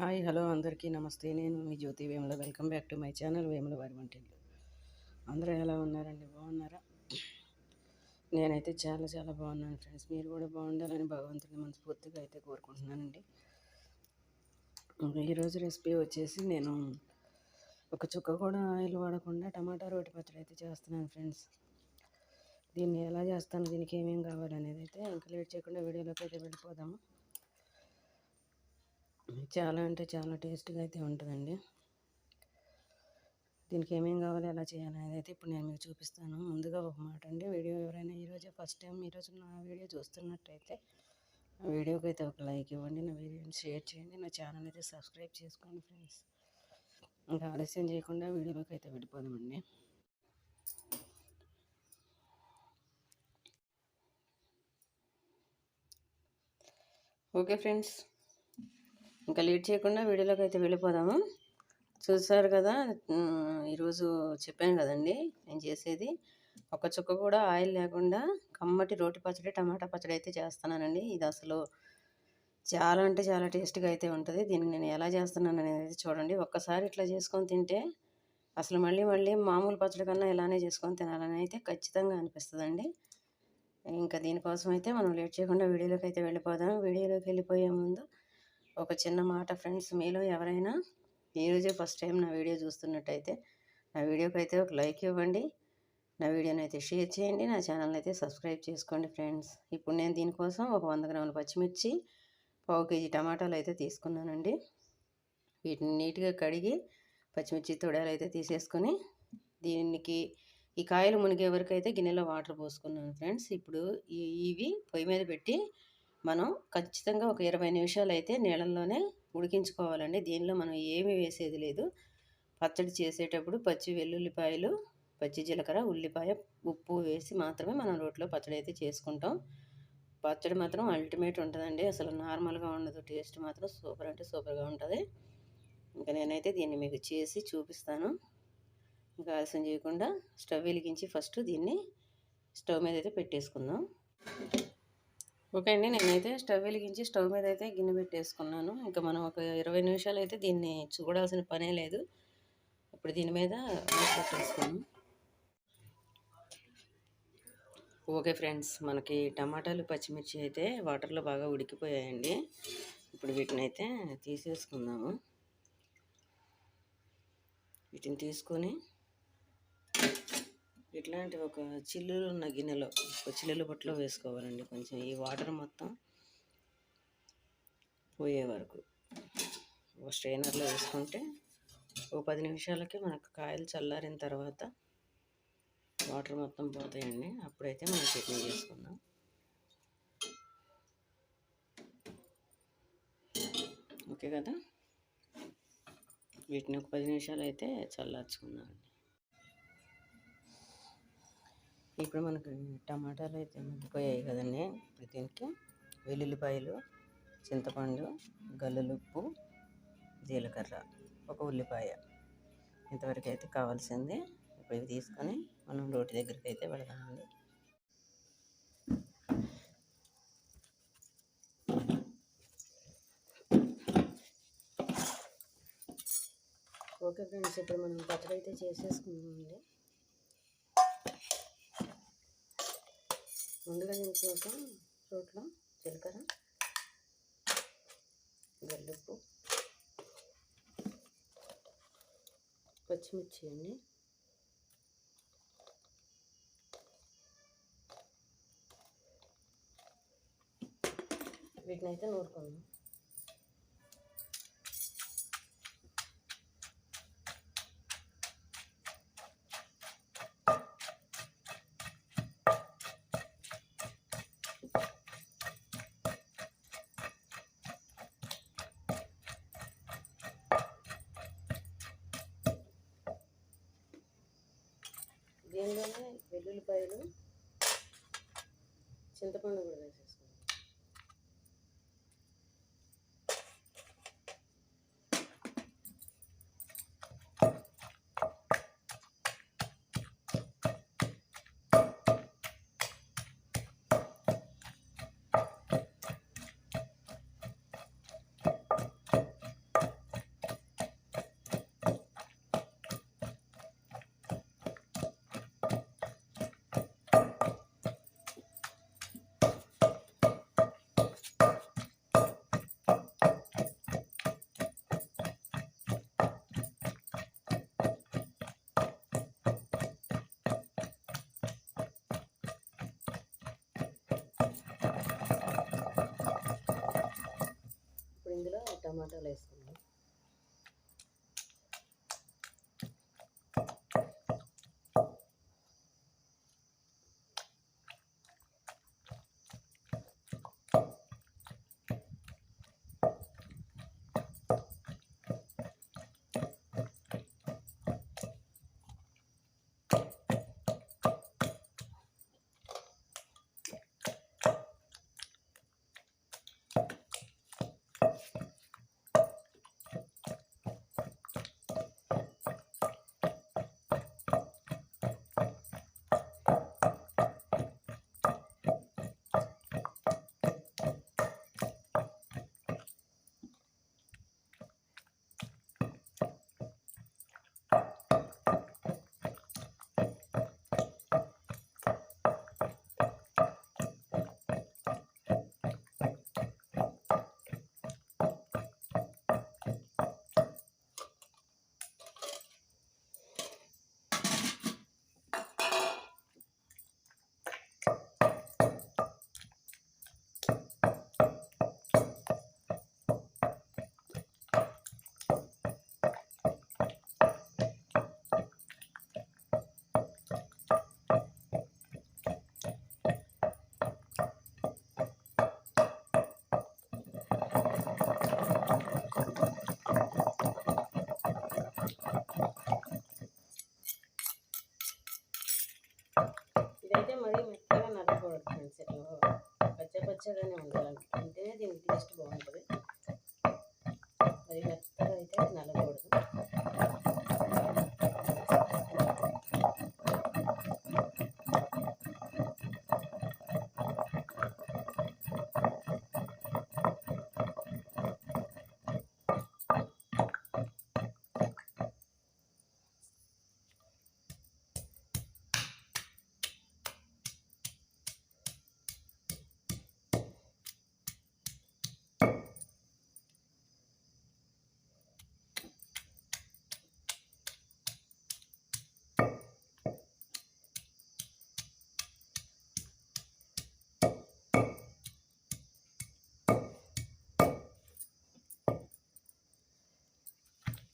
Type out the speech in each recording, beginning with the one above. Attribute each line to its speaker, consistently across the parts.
Speaker 1: Hi hello అందరికీ నమస్తే. నేను మీ Jyothi Vemula. Welcome back to my channel Vemula వారి వంటిల్లు అందరూ ఎలా ఉన్నారండి? బాగున్నారా? నేనైతే చాలా చాలా బాగున్నాను ఫ్రెండ్స్. మీరు కూడా బాగుండాలని భగవంతుని మనస్ఫూర్తిగా అయితే కోరుకుంటున్నానండి. ఈరోజు రెసిపీ వచ్చేసి నేను ఒక చుక్క కూడా ఆయిల్ వాడకుండా టమాటా రోటి పచ్చడి అయితే చేస్తున్నాను ఫ్రెండ్స్. దీన్ని ఎలా చేస్తాను దీనికి ఏమేమి కావాలనేది అయితే ఇంకా లేట్ చేయకుండా వీడియోలోకి అయితే వెళ్ళిపోదాము. చాలా అంటే చాలా టేస్ట్గా అయితే ఉంటుందండి. దీనికి ఏమేమి కావాలి ఎలా చేయాలి అనేది అయితే ఇప్పుడు నేను మీకు చూపిస్తాను. ముందుగా ఒక మాట అండి. వీడియో ఎవరైనా ఈరోజు ఫస్ట్ టైం ఈరోజు నా వీడియో చూస్తున్నట్టయితే నా వీడియోకి అయితే ఒక లైక్ ఇవ్వండి నా వీడియోని షేర్ చేయండి నా ఛానల్ అయితే సబ్స్క్రైబ్ చేసుకోండి ఫ్రెండ్స్. ఇంకా ఆలస్యం చేయకుండా వీడియోలోకి అయితే వెళ్ళిపోదామండి. Okay friends. ఇంకా లేట్ చేయకుండా వీడియోలోకి అయితే వెళ్ళిపోదాము. చూసారు కదా ఈరోజు చెప్పాను కదండి నేను చేసేది ఒక చుక్క కూడా ఆయిల్ లేకుండా కమ్మటి రోటి పచ్చడి టమాటా పచ్చడి అయితే చేస్తున్నానండి. ఇది అసలు చాలా అంటే చాలా టేస్ట్గా అయితే ఉంటుంది. దీన్ని నేను ఎలా చేస్తున్నాను అనేది చూడండి. ఒక్కసారి ఇట్లా చేసుకొని తింటే అసలు మళ్ళీ మళ్ళీ మామూలు పచ్చడి కన్నా ఇలానే చేసుకొని తినాలని అయితే ఖచ్చితంగా అనిపిస్తుందండి. ఇంకా దీనికోసం అయితే మనం లేట్ చేయకుండా వీడియోలోకి అయితే వెళ్ళిపోదాం. వీడియోలోకి వెళ్ళిపోయే ముందు ఒక చిన్న మాట ఫ్రెండ్స్. మీలో ఎవరైనా ఈరోజే ఫస్ట్ టైం నా వీడియో చూస్తున్నట్టయితే నా వీడియోకి అయితే ఒక లైక్ ఇవ్వండి. నా వీడియోని అయితే షేర్ చేయండి. నా ఛానల్ని అయితే సబ్స్క్రైబ్ చేసుకోండి ఫ్రెండ్స్. ఇప్పుడు నేను దీనికోసం ఒక వంద గ్రాముల పచ్చిమిర్చి పావు కేజీ టమాటాలు అయితే తీసుకున్నానండి. వీటిని నీట్గా కడిగి పచ్చిమిర్చి తొడాలు అయితే తీసేసుకొని దీనికి ఈ కాయలు మునిగే వరకు అయితే గిన్నెలో వాటర్ పోసుకున్నాను ఫ్రెండ్స్. ఇప్పుడు ఇవి పొయ్యి మీద పెట్టి మనం ఖచ్చితంగా ఒక ఇరవై నిమిషాలు అయితే నీళ్ళల్లోనే ఉడికించుకోవాలండి. దీనిలో మనం ఏమీ వేసేది లేదు. పచ్చడి చేసేటప్పుడు పచ్చి వెల్లుల్లిపాయలు పచ్చి జీలకర్ర ఉల్లిపాయ ఉప్పు వేసి మాత్రమే మనం రోట్లో పచ్చడి అయితే చేసుకుంటాం. పచ్చడి మాత్రం అల్టిమేట్ ఉంటుందండి. అసలు నార్మల్గా ఉండదు. టేస్ట్ మాత్రం సూపర్ అంటే సూపర్గా ఉంటుంది. ఇంకా నేనైతే దీన్ని మీకు చేసి చూపిస్తాను. ఇంకా ఆలస్యం చేయకుండా స్టవ్ వెలిగించి ఫస్ట్ దీన్ని స్టవ్ మీద అయితే పెట్టేసుకుందాం. ఓకే అండి. నేనైతే స్టవ్ వెలిగించి స్టవ్ మీద అయితే గిన్నె పెట్టేసుకున్నాను. ఇంకా మనం ఒక ఇరవై నిమిషాలు అయితే దీన్ని చూడాల్సిన పనే లేదు. ఇప్పుడు దీని మీద పెట్టేసుకున్నాను ఓకే ఫ్రెండ్స్ మనకి టమాటాలు పచ్చిమిర్చి అయితే వాటర్లో బాగా ఉడికిపోయాయండి. ఇప్పుడు వీటిని అయితే తీసేసుకుందాము. వీటిని తీసుకొని ఇట్లాంటి ఒక చిల్లులు ఉన్న గిన్నెలో ఒక చిల్లులు బొట్టలో వేసుకోవాలండి కొంచెం. ఈ వాటర్ మొత్తం పోయే వరకు. ఒక స్ట్రైనర్లో వేసుకుంటే ఒక పది నిమిషాలకి మనకు కాయలు చల్లారిన తర్వాత వాటర్ మొత్తం పోతాయండి. అప్పుడైతే మనం చట్నీ చేసుకుందాం. ఓకే కదా? వీటిని ఒక పది నిమిషాలు అయితే చల్లార్చుకుందామండి. ఇప్పుడు మనకు టమాటాలు అయితే మగ్గిపోయాయి కదండి. ఇప్పుడు దీనికి వెల్లుల్లిపాయలు చింతపండు గల్లులుప్పు జీలకర్ర ఒక ఉల్లిపాయ ఇంతవరకు అయితే కావాల్సింది. ఇప్పుడు ఇవి తీసుకొని మనం రోటి దగ్గరికి అయితే వెళదామండి ఓకే ఫ్రెండ్స్ ఇప్పుడు మనం పచ్చడి అయితే చేసేసుకున్నామండి ముందుగా దీనికోసం రోట్లో జీలకర్ర గల్లుప్పు పచ్చిమిర్చి అండి. వీటిని అయితే నూరుకుందాం. ఉల్లిపాయలు చింతపండు కూడా వేసాను టమాటాలు వేసుకుందాం మరీ మెత్తగా నరకూడదు ఫ్రెండ్స్ ఇట్లా పచ్చ పచ్చగానే ఉండాలి. అంటేనే దీనికి టేస్ట్ బాగుంటుంది. మరీ మెత్తగా అయితే నలగదు.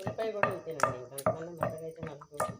Speaker 1: ఉల్లిపాయ కూడా అంతేనండి ఇంకా అంతకన్నా మెత్తగా అయితే నలగకూడదు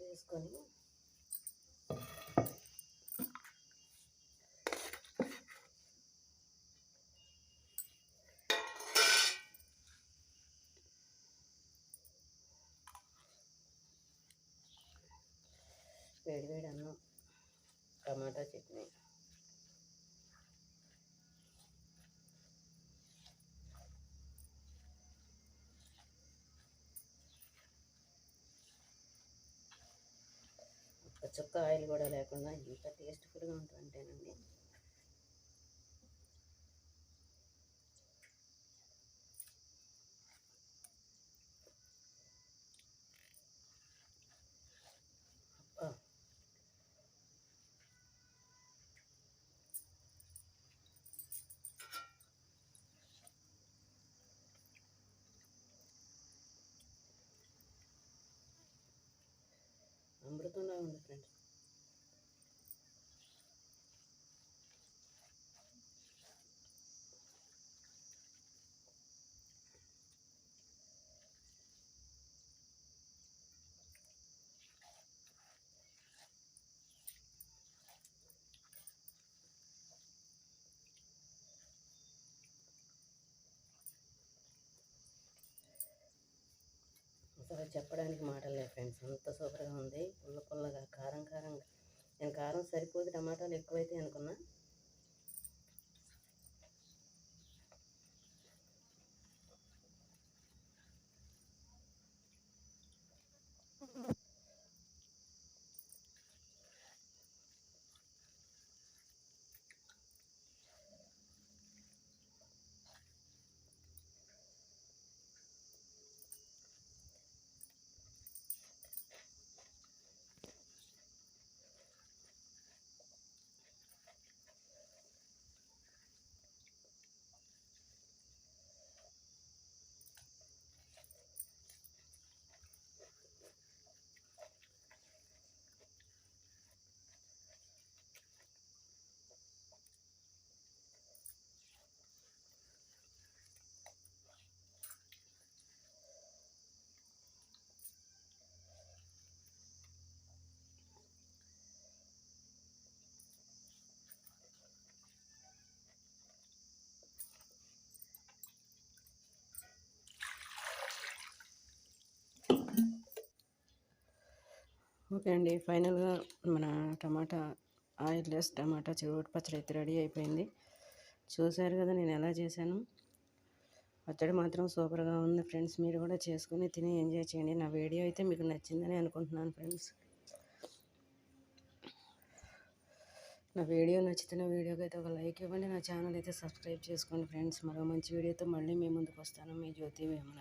Speaker 1: వేసుకొని వేడి వేడి అన్నం టమాటా చట్నీ. ఒక చుక్క ఆయిల్ కూడా లేకుండా ఎంత టేస్ట్ఫుల్గా ఉంటుందంటేనండి. అసలు చెప్పడానికి మాటలు లేవు ఫ్రెండ్స్. అంత సూపర్గా ఉంది. పుల్ల పుల్లగా కారం కారంగా. నేను కారం సరిపోదు టమాటాలు ఎక్కువైతే అనుకున్నా. ఓకే అండి. ఫైనల్గా మన టమాటా ఆయిల్ లెస్ టమాటా చెరువుటి పచ్చడి అయితే రెడీ అయిపోయింది. చూశారు కదా నేను ఎలా చేశాను? పచ్చడి మాత్రం సూపర్గా ఉంది ఫ్రెండ్స్. మీరు కూడా చేసుకుని తిని ఎంజాయ్ చేయండి. నా వీడియో అయితే మీకు నచ్చిందని అనుకుంటున్నాను ఫ్రెండ్స్. నా వీడియో నచ్చితే నా వీడియోకి అయితే ఒక లైక్ ఇవ్వండి. నా ఛానల్ అయితే సబ్స్క్రైబ్ చేసుకోండి ఫ్రెండ్స్. మరో మంచి వీడియోతో మళ్ళీ మీ ముందుకు వస్తాను. మీ జ్యోతి వేమన